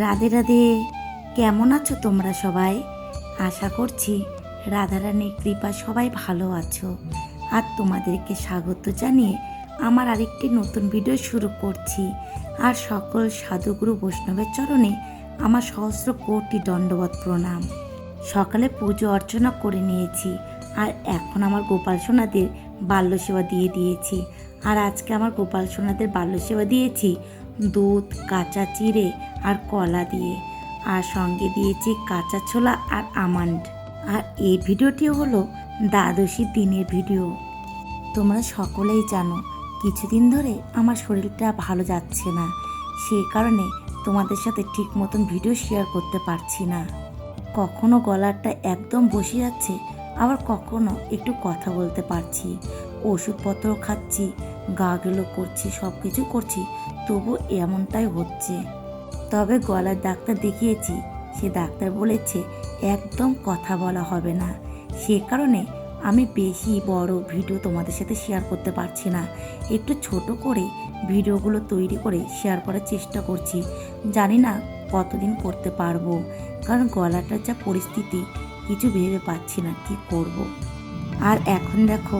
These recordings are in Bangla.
রাধে রাধে। কেমন আছো তোমরা সবাই? আশা করছি রাধারানীর কৃপা সবাই ভালো আছো। আর তোমাদেরকে স্বাগত জানিয়ে আমার আরেকটি নতুন ভিডিও শুরু করছি। আর সকল সাধুগুরু বৈষ্ণবের চরণে আমার সহস্র কোটি দণ্ডবত প্রণাম। সকালে পুজো অর্চনা করে নিয়েছি, আর এখন আমার গোপাল সোনাদের বাল্য সেবা দিয়ে দিয়েছি। আর আজকে আমার গোপাল সোনাদের বাল্য সেবা দিয়েছি দুধ, কাঁচা চিড়ে আর কলা দিয়ে। আর সঙ্গে দিয়েছি কাঁচা ছোলা আর আমান্ড। আর এই ভিডিওটি হলো দ্বাদশী দিনের ভিডিও। তোমরা সকলেই জানো, কিছুদিন ধরে আমার শরীরটা ভালো যাচ্ছে না। সেই কারণে তোমাদের সাথে ঠিক মতন ভিডিও শেয়ার করতে পারছি না। কখনো গলাটা একদম বসে যাচ্ছে, আবার কখনো একটু কথা বলতে পারছি। ওষুধপত্র খাচ্ছি গা গেলো করছি সব কিছু করছি, তবু এমনটাই হচ্ছে। তবে গলার ডাক্তার দেখিয়েছি, সে ডাক্তার বলেছে একদম কথা বলা হবে না। সে কারণে আমি বেশি বড় ভিডিও তোমাদের সাথে শেয়ার করতে পারছি না। একটু ছোট করে ভিডিওগুলো তৈরি করে শেয়ার করার চেষ্টা করছি। জানি না কতদিন করতে পারব, কারণ গলাটার যা পরিস্থিতি, কিছু ভেবে পাচ্ছি না কি করব। আর এখন দেখো,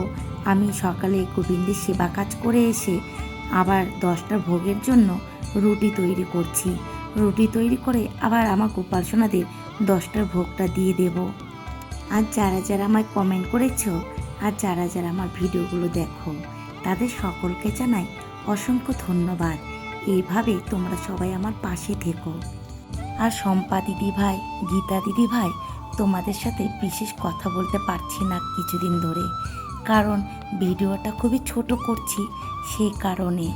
আমি সকালে গোবিন্দের সেবা কাজ করে এসে আবার দশটার ভোগের জন্য রুটি তৈরি করছি। রুটি তৈরি করে আবার আমার গোপাল সোনাদের দশটার ভোগটা দিয়ে দেব। আর যারা যারা আমায় কমেন্ট করেছ আর যারা যারা আমার ভিডিওগুলো দেখো, তাদের সকলকে জানাই অসংখ্য ধন্যবাদ। এইভাবে তোমরা সবাই আমার পাশে থেকো। আর শম্পা দিদি ভাই গীতা দিদি ভাই তোমাদের সাথে বিশেষ কথা বলতে পারছি না কিছুদিন ধরে। কারণ ভিডিওটা খুবই ছোট করছি সেই কারণে।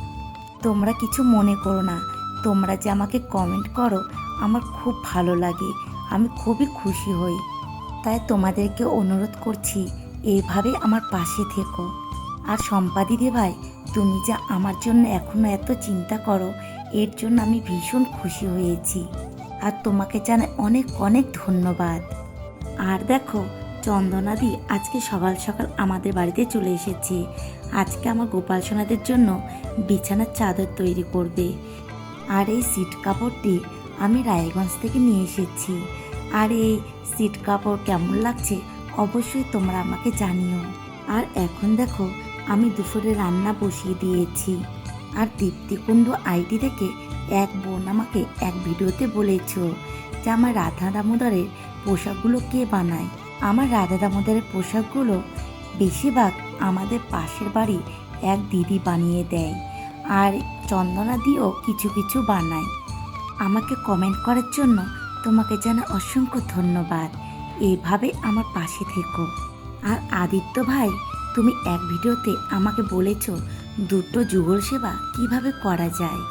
তোমরা কিছু মনে করো না। তোমরা যে আমাকে কমেন্ট করো, আমার খুব ভালো লাগে। আমি খুবই খুশি হই। তাই তোমাদেরকে অনুরোধ করছি, এইভাবে আমার পাশে থেকো। আর শম্পা দিদি ভাই, তুমি যে আমার জন্য এখনও এত চিন্তা করো, এর জন্য আমি ভীষণ খুশি হয়েছি। আর তোমাকে জানাই অনেক অনেক ধন্যবাদ। আর দেখো, চন্দনাদি আজকে সকাল সকাল আমাদের বাড়িতে চলে এসেছে। আজকে আমার গোপাল সোনাদের জন্য বিছানার চাদর তৈরি করবে। আর এই সিট কাপড়টি আমি রায়গঞ্জ থেকে নিয়ে এসেছি। আর এই সিট কাপড় কেমন লাগছে অবশ্যই তোমরা আমাকে জানিও। আর এখন দেখো, আমি দুপুরে রান্না বসিয়ে দিয়েছি। আর দীপ্তিকুণ্ড আইডি থেকে এক বোন আমাকে এক ভিডিওতে বলেছ যে আমার রাধা দামোদরের পোশাকগুলো কে বানায়? আমার রাধা দামোদরের পোশাকগুলো বেশিরভাগ আমাদের পাশের বাড়ি এক দিদি বানিয়ে দেয় আর চন্দনা দিয়েও কিছু কিছু বানায়। আমাকে কমেন্ট করার জন্য তোমাকে জানা অসংখ্য ধন্যবাদ। এইভাবে আমার পাশে থেকো। আর আদিত্য ভাই, তুমি এক ভিডিওতে আমাকে বলেছ দুটো যুগল সেবা কীভাবে করা যায়?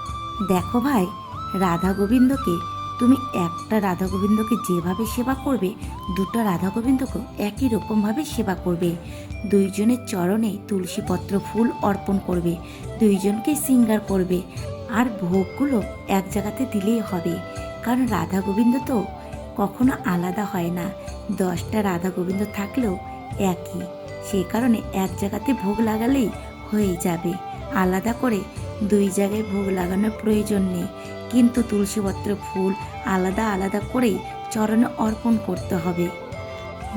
দেখো ভাই, রাধা গোবিন্দকে তুমি একটা রাধা গোবিন্দকে যেভাবে সেবা করবে, দুটো রাধা গোবিন্দকেও একই রকমভাবে সেবা করবে। দুইজনের চরণে তুলসীপত্র ফুল অর্পণ করবে, দুইজনকে সিঙ্গার করবে, আর ভোগগুলো এক জায়গাতে দিলেই হবে। কারণ রাধা গোবিন্দ তো কখনো আলাদা হয় না। দশটা রাধা গোবিন্দ থাকলেও একই। সেই কারণে এক জায়গাতে ভোগ লাগালেই হয়ে যাবে। আলাদা করে দুই জায়গায় ভোগ লাগানোর প্রয়োজন নেই। কিন্তু তুলসীপত্র ফুল আলাদা আলাদা করেই চরণে অর্পণ করতে হবে।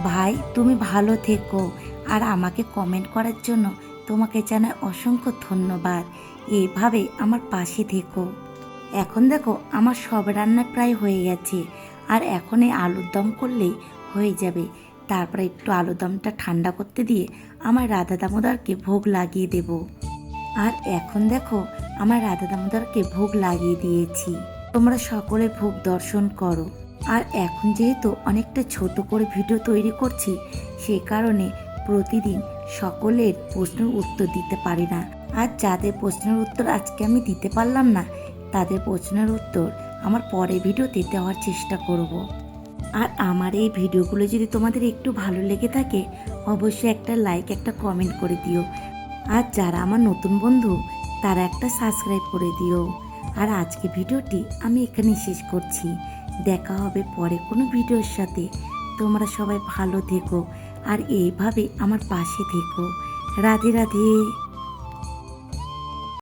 ভাই, তুমি ভালো থেকো আর আমাকে কমেন্ট করার জন্য তোমাকে জানাই অসংখ্য ধন্যবাদ। এইভাবে আমার পাশে থেকো। এখন দেখো, আমার সব রান্না প্রায় হয়ে গেছে। আর এখন এই আলুর দম করলেই হয়ে যাবে। তারপরে একটু আলুর দমটা ঠান্ডা করতে দিয়ে আমার রাধা দামোদরকে ভোগ লাগিয়ে দেব। আর এখন দেখো, আমার রাধা দামোদরকে ভোগ লাগিয়ে দিয়েছি। তোমরা সকলে ভোগ দর্শন করো। আর এখন যেহেতু অনেকটা ছোট করে ভিডিও তৈরি করছি সেই কারণে প্রতিদিন সকলের প্রশ্নের উত্তর দিতে পারি না। আর যাদের প্রশ্নের উত্তর আজকে আমি দিতে পারলাম না, তাদের প্রশ্নের উত্তর আমার পরে ভিডিওতে দেওয়ার চেষ্টা করব। আর আমার এই ভিডিওগুলো যদি তোমাদের একটু ভালো লেগে থাকে, অবশ্যই একটা লাইক একটা কমেন্ট করে দিও। আর যারা আমার নতুন বন্ধু, তারা একটা সাবস্ক্রাইব করে দিও। আর আজকে ভিডিওটি আমি এখানেই শেষ করছি। দেখা হবে পরে কোনো ভিডিওর সাথে। তোমরা সবাই ভালো থেকো। আর এইভাবে আমার পাশে থেকো। রাধে রাধে।